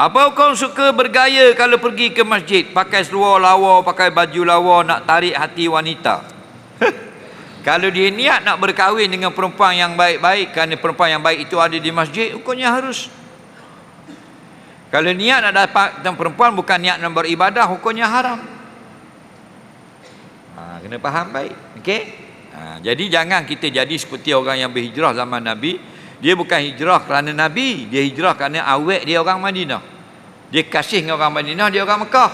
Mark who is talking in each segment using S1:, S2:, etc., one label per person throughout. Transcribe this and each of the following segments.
S1: Apa kau suka bergaya kalau pergi ke masjid? Pakai seluar lawa, pakai baju lawa, nak tarik hati wanita. kalau dia niat nak berkahwin dengan perempuan yang baik-baik, kerana perempuan yang baik itu ada di masjid, hukumnya harus. Kalau niat nak dapat dengan perempuan bukan niat nak beribadah, hukumnya haram. Ha, kena faham baik. Okey? Ha, jadi jangan kita jadi seperti orang yang berhijrah zaman Nabi. Dia bukan hijrah kerana Nabi, dia hijrah kerana awek dia orang Madinah. Dia kasih dengan orang Madinah, dia orang Mekah.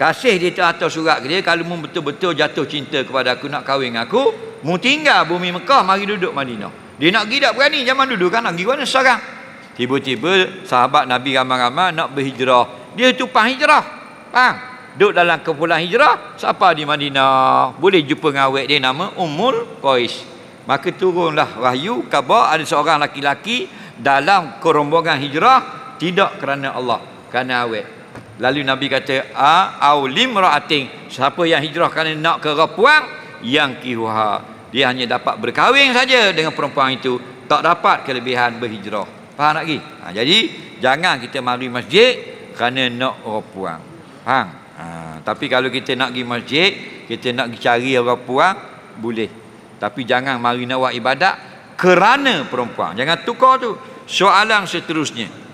S1: Kasih dia tu atas surat ke dia, kalau mu betul-betul jatuh cinta kepada aku, nak kahwin dengan aku, mu tinggal bumi Mekah, mari duduk Madinah. Dia nak pergi tak berani, zaman dulu kan, nak pergi mana sekarang. Tiba-tiba sahabat Nabi ramai-ramai nak berhijrah. Dia tumpah hijrah. Faham? Duduk dalam kumpulan hijrah, siapa di Madinah? Boleh jumpa dengan awek dia nama Ummul Qais. Maka turunlah wahyu khabar ada seorang laki-laki dalam kerombongan hijrah tidak kerana Allah, kerana awet. Lalu Nabi kata, "A au limra'atin." Siapa yang hijrah kerana nak ke perempuan yang kihuha. Dia hanya dapat berkahwin saja dengan perempuan itu, tak dapat kelebihan berhijrah. Faham tak? Ha, jadi jangan kita mari masjid kerana nak orang puang. Faham? Ha, tapi kalau kita nak pergi masjid, kita nak cari orang puang, boleh. Tapi jangan mari buat ibadat kerana perempuan. Jangan tukar tu. Soalan seterusnya.